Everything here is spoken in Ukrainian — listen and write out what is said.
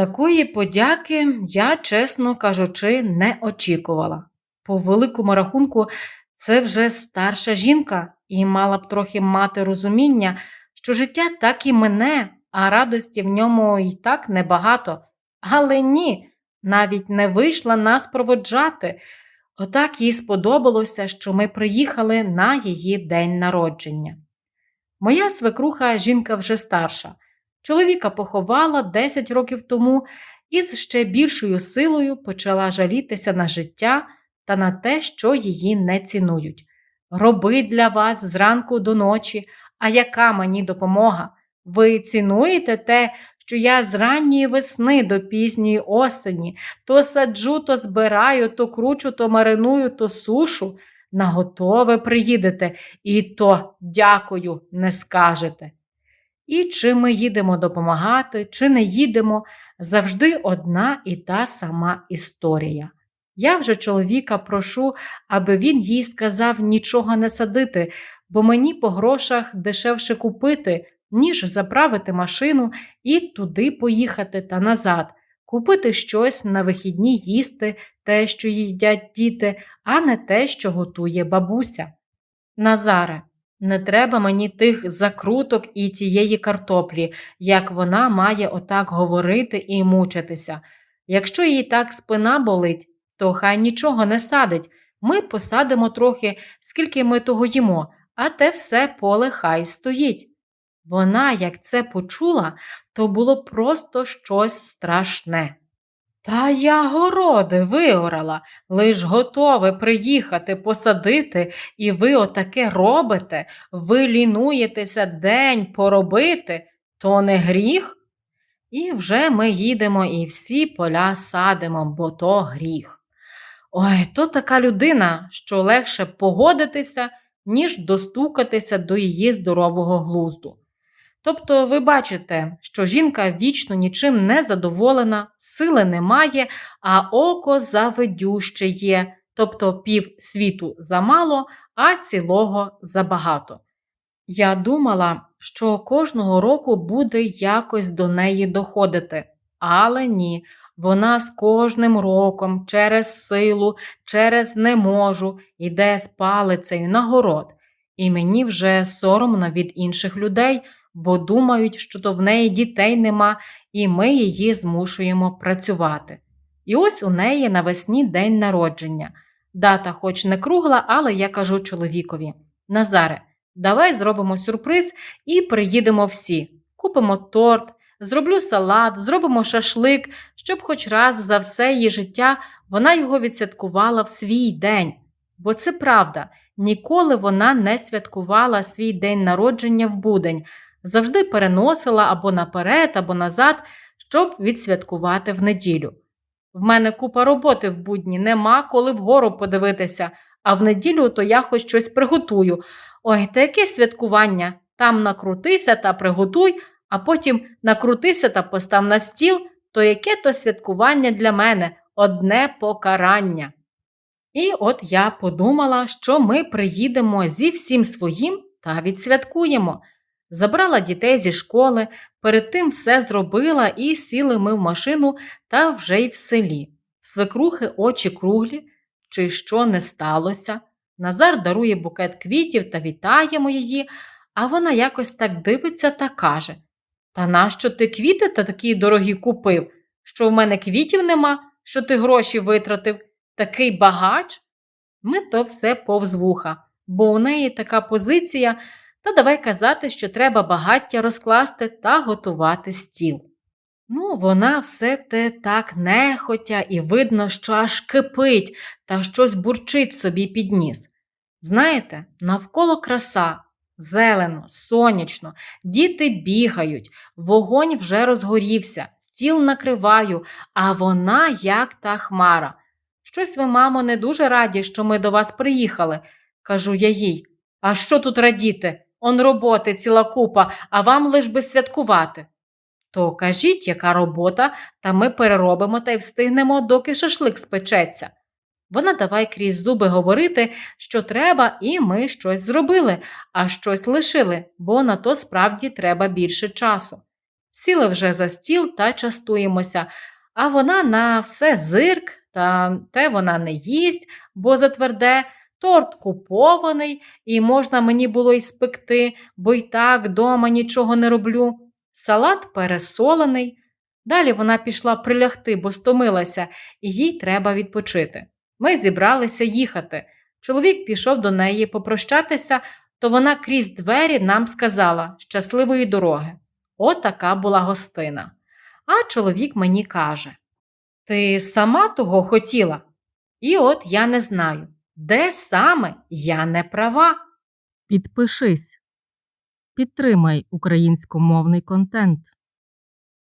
Такої подяки я, чесно кажучи, не очікувала. По великому рахунку, це вже старша жінка і мала б трохи мати розуміння, що життя так і мине, а радості в ньому і так небагато. Але ні, навіть не вийшла нас проводжати. Отак їй сподобалося, що ми приїхали на її день народження. Моя свекруха жінка вже старша. Чоловіка поховала 10 років тому і з ще більшою силою почала жалітися на життя та на те, що її не цінують. Роби для вас зранку до ночі, а яка мені допомога? Ви цінуєте те, що я з ранньої весни до пізньої осені то саджу, то збираю, то кручу, то мариную, то сушу. На готове приїдете, і то дякую не скажете. І чи ми їдемо допомагати, чи не їдемо, завжди одна і та сама історія. Я вже чоловіка прошу, аби він їй сказав нічого не садити, бо мені по грошах дешевше купити, ніж заправити машину і туди поїхати та назад, купити щось на вихідні їсти, те, що їдять діти, а не те, що готує бабуся. Назаре, не треба мені тих закруток і тієї картоплі, як вона має отак говорити і мучитися. Якщо їй так спина болить, то хай нічого не садить. Ми посадимо трохи, скільки ми того їмо, а те все поле хай стоїть. Вона, як це почула, то було просто щось страшне. Та я городи виорала, лиш готове приїхати посадити, і ви отаке робите, ви лінуєтеся день поробити, то не гріх? І вже ми їдемо і всі поля садимо, бо то гріх. Ой, то така людина, що легше погодитися, ніж достукатися до її здорового глузду. Тобто, ви бачите, що жінка вічно нічим не задоволена, сили немає, а око завидюще є, тобто пів світу замало, а цілого забагато. Я думала, що кожного року буде якось до неї доходити, але ні, вона з кожним роком через силу, через не можу йде з палицею на город, і мені вже соромно від інших людей бо думають, що то в неї дітей нема, і ми її змушуємо працювати. І ось у неї навесні день народження. Дата, хоч не кругла, але я кажу чоловікові: Назаре, давай зробимо сюрприз і приїдемо всі. Купимо торт, зроблю салат, зробимо шашлик, щоб хоч раз за все її життя вона його відсвяткувала в свій день. Бо це правда, ніколи вона не святкувала свій день народження в будень, завжди переносила або наперед, або назад, щоб відсвяткувати в неділю. В мене купа роботи в будні, нема коли вгору подивитися, а в неділю то я хоч щось приготую. Ой, та яке святкування? Там накрутися та приготуй, а потім накрутися та постав на стіл, то яке то святкування для мене одне покарання. І от я подумала, що ми приїдемо зі всім своїм та відсвяткуємо. Забрала дітей зі школи, перед тим все зробила і сіли ми в машину та вже й в селі. Свекрухи очі круглі, чи що не сталося. Назар дарує букет квітів та вітаємо її, а вона якось так дивиться та каже: Та нащо ти квіти та такі дорогі купив? Що в мене квітів нема, що ти гроші витратив? Такий багач? Ми то все повз вуха, бо у неї така позиція. Та давай казати, що треба багаття розкласти та готувати стіл. Ну, вона все те так нехотя, і видно, що аж кипить та щось бурчить собі під ніс. Знаєте, навколо краса, зелено, сонячно, діти бігають, вогонь вже розгорівся, стіл накриваю, а вона як та хмара. Щось ви, мамо, не дуже раді, що ми до вас приїхали, кажу я їй. А що тут радіти? Он роботи ціла купа, а вам лиш би святкувати. То кажіть, яка робота, та ми переробимо та й встигнемо, доки шашлик спечеться. Вона давай крізь зуби говорити, що треба, і ми щось зробили, а щось лишили, бо на то справді треба більше часу. Сіли вже за стіл та частуємося, а вона на все зирк, та те вона не їсть, бо затверде, торт купований, і можна мені було й спекти, бо й так дома нічого не роблю. Салат пересолений. Далі вона пішла прилягти, бо стомилася, і їй треба відпочити. Ми зібралися їхати. Чоловік пішов до неї попрощатися, то вона крізь двері нам сказала щасливої дороги. Отака була гостина. А чоловік мені каже: Ти сама того хотіла? І от я не знаю, де саме я не права. Підпишись. Підтримай українськомовний контент.